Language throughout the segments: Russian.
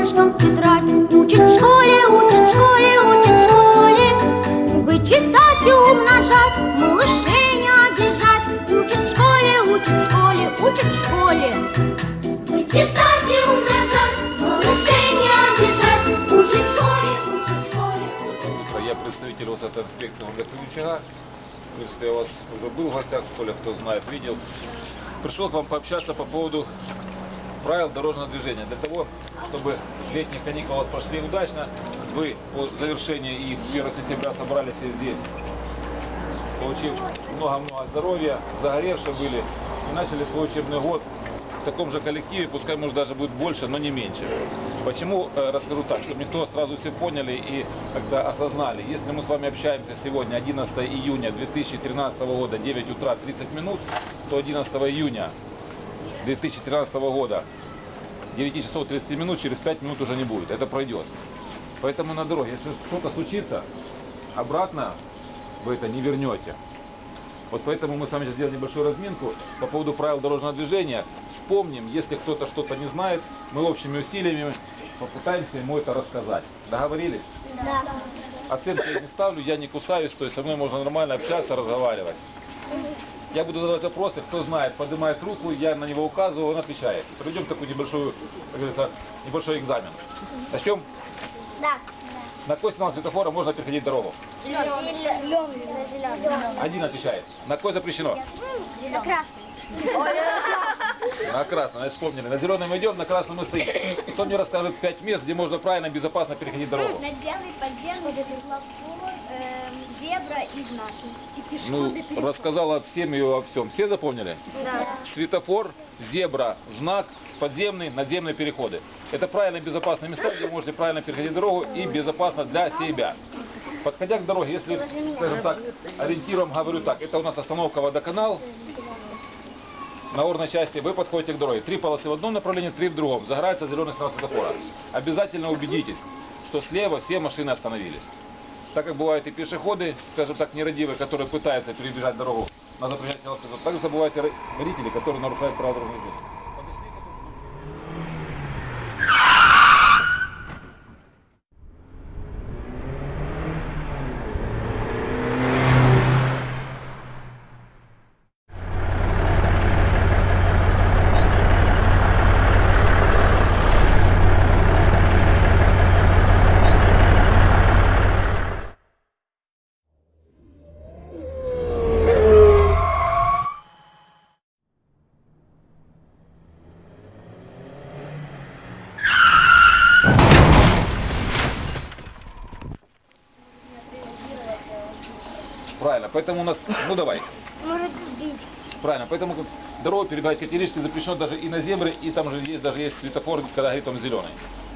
перышком тетрадь. Учит в школе, учит в школе, учит в школе. Вычитать и умножать, малышей не обижать. Учит в школе, учит в школе, учит в школе. Вычитать и умножать, малышей не обижать. Учит в школе, учит в школе, учит в школе. Я представитель инспекции Магатовича. В принципе, я у вас уже был в гостях в школе, кто знает, видел. Пришел к вам пообщаться по поводу правил дорожного движения. Для того, чтобы летние каникулы у вас прошли удачно, вы по завершении их 1 сентября собрались здесь, получив много-много здоровья, загоревшие были, и начали свой учебный год в таком же коллективе, пускай может даже будет больше, но не меньше. Почему э, расскажу так, чтобы никто сразу все поняли и как-то осознали. Если мы с вами общаемся сегодня, 11 июня 2013 года, 9 утра 30 минут, то 11 июня 2013 года 9 часов 30 минут, через 5 минут уже не будет. Это пройдет. Поэтому на дороге, если что-то случится, обратно вы это не вернете. Вот поэтому мы с вами сейчас сделаем небольшую разминку по поводу правил дорожного движения. Вспомним, если кто-то что-то не знает, мы общими усилиями попытаемся ему это рассказать. Договорились? Да. Оценки я не ставлю, я не кусаюсь, то есть со мной можно нормально общаться, разговаривать. Я буду задавать вопросы, кто знает, поднимает руку, я на него указываю, он отвечает. Проведем такой небольшой, как говорится, небольшой экзамен. Начнем. Да. На какой сигнал светофора можно переходить дорогу? Один отвечает. На какой запрещено? На красный. На красном, значит, вспомнили. На зеленом идем, на красном мы стоим. Кто мне расскажет пять мест, где можно правильно, безопасно переходить дорогу? Надземный, подземный, эм, зебра и знаки. И Ну, пешеходы рассказала всем и во всем. Все запомнили? Да. Светофор, зебра, знак, подземный, надземные переходы. Это правильно безопасные места, где вы можете правильно переходить дорогу и безопасно для себя. Подходя к дороге, если, скажем так, ориентиром говорю так, это у нас остановка водоканал, на орной части вы подходите к дороге. Три полосы в одном направлении, три в другом. Загорается зеленый сигнал светофора. Обязательно убедитесь, что слева все машины остановились. Так как бывают и пешеходы, скажем так, нерадивые, которые пытаются перебежать дорогу на запрещенный сигнал светофора, также бывают и родители, которые нарушают правила дорожного движения. Подошли к этому Правильно, поэтому у нас, ну давай, Может сбить. правильно, поэтому дорогу перебегать категорически запрещено даже и на зебры, и там же есть даже есть светофор, когда горит он зеленый.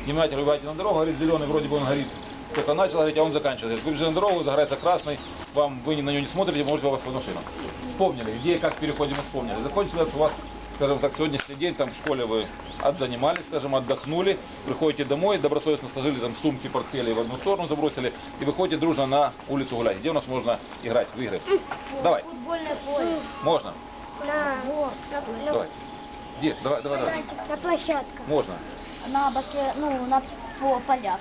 Внимательно выбивайте на дорогу, говорит зеленый, вроде бы он горит, только начал гореть, а он заканчивает. Вы же на дорогу, загорается красный, вам, вы на нее не смотрите, может у вас под машину. Вспомнили, где и как переходим, вспомнили. Закончилось у вас, скажем так, сегодняшний день, там в школе вы отзанимались, скажем, отдохнули, приходите домой, добросовестно сложили там сумки, портфели в одну сторону забросили, и выходите дружно на улицу гулять. Где у нас можно играть в игры? Давай, Футбольное поле. можно. На, Давай. Где? Давай, давай, давай. на площадка. Можно. На баске... ну, на по полях.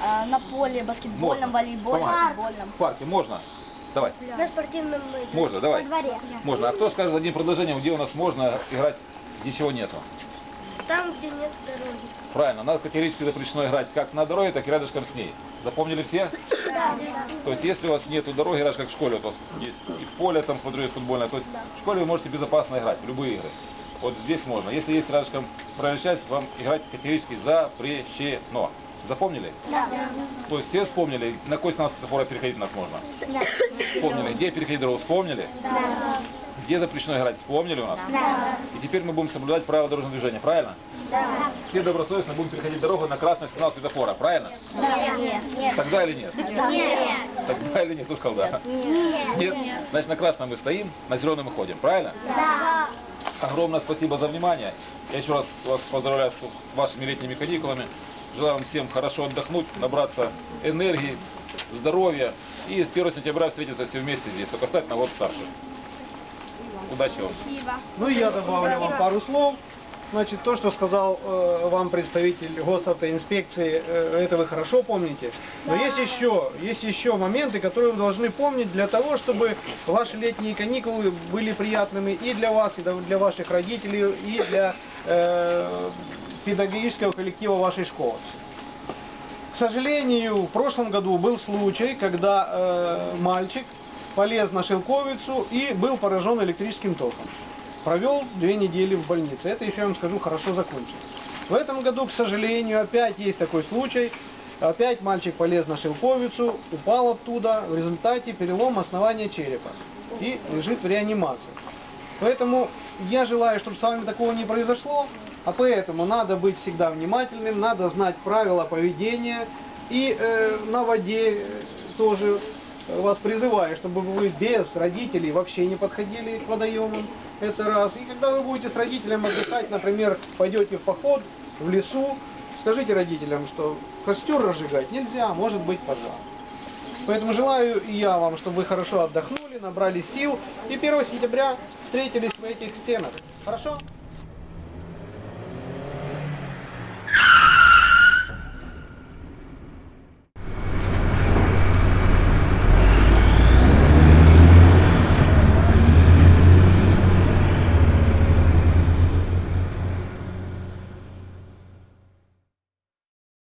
А, на поле баскетбольном, Можно. волейбольном, футбольном. В парке можно? Давай. На спортивном Можно, давай. Во дворе. Можно. А кто скажет одним предложением, где у нас можно играть, ничего нету? Там, где нет дороги. Правильно, нас категорически запрещено играть как на дороге, так и рядышком с ней. Запомнили все? Да. То есть если у вас нету дороги, играешь как в школе, вот у вас есть и поле там, смотрю, есть футбольное, то есть в школе вы можете безопасно играть в любые игры. Вот здесь можно. Если есть рядышком проезжая часть, вам играть категорически запрещено. Запомнили? Да. То есть все вспомнили, на какой сигнал светофора переходить нас можно? Да. Вспомнили. Где переходить дорогу? Вспомнили? Да. Где запрещено играть? Вспомнили у нас? Да. И теперь мы будем соблюдать правила дорожного движения, правильно? Да. Все добросовестно будем переходить дорогу на красный сигнал светофора, правильно? Нет. Нет. Тогда или нет? Нет. Тогда или нет? Кто сказал да? Нет. Значит, на красном мы стоим, на зеленом мы ходим, правильно? Да. Огромное спасибо за внимание. Я еще раз вас поздравляю с вашими летними каникулами. Желаю вам всем хорошо отдохнуть, набраться энергии, здоровья. И с 1 сентября встретиться все вместе здесь, только стать на год старше. Удачи вам. Спасибо. Ну и я добавлю вам пару слов. Значит, то, что сказал э, вам представитель госавтоинспекции, э, это вы хорошо помните. Но есть еще, есть еще моменты, которые вы должны помнить для того, чтобы ваши летние каникулы были приятными и для вас, и для ваших родителей, и для э, педагогического коллектива вашей школы. К сожалению, в прошлом году был случай, когда э, мальчик полез на шелковицу и был поражен электрическим током. Провел две недели в больнице. Это еще, я вам скажу, хорошо закончилось. В этом году, к сожалению, опять есть такой случай. Опять мальчик полез на шелковицу, упал оттуда, в результате перелом основания черепа и лежит в реанимации. Поэтому я желаю, чтобы с вами такого не произошло, а поэтому надо быть всегда внимательным, надо знать правила поведения и э, на воде э, тоже вас призываю, чтобы вы без родителей вообще не подходили к водоемам, это раз. И когда вы будете с родителем отдыхать, например, пойдете в поход в лесу, скажите родителям, что костер разжигать нельзя, может быть пожар. Поэтому желаю и я вам, чтобы вы хорошо отдохнули, набрали сил и 1 сентября встретились в этих стенах. Хорошо?